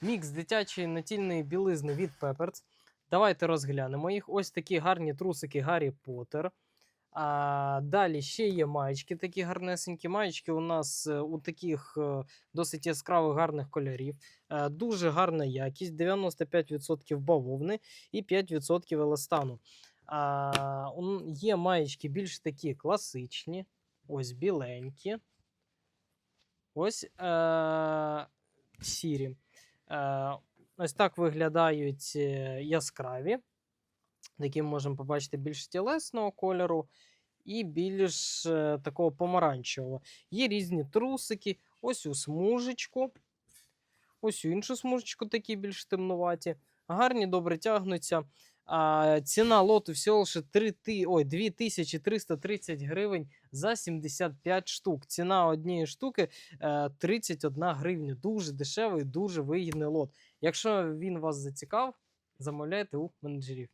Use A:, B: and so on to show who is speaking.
A: Мікс дитячої натільної білизни від Pepper's. Давайте розглянемо їх. Ось такі гарні трусики Гаррі Поттер. А, далі ще є маєчки, такі гарнесенькі маєчки. У нас е, у таких е, досить яскравих гарних кольорів. Е, дуже гарна якість, 95% бавовни і 5% еластану. А, є маєчки більш такі класичні, ось біленькі. Ось е, сірі. Е, ось так виглядають яскраві, які ми можемо побачити більш тілесного кольору і більш е, такого помаранчевого. Є різні трусики. Ось у смужечку. Ось у іншу смужечку такі більш темнуваті. Гарні, добре тягнуться. А, ціна лоту всього лише 3, ти- ой, 2330 гривень за 75 штук. Ціна однієї штуки е, 31 гривня. Дуже дешевий, дуже вигідний лот. Якщо він вас зацікав, замовляйте у менеджерів.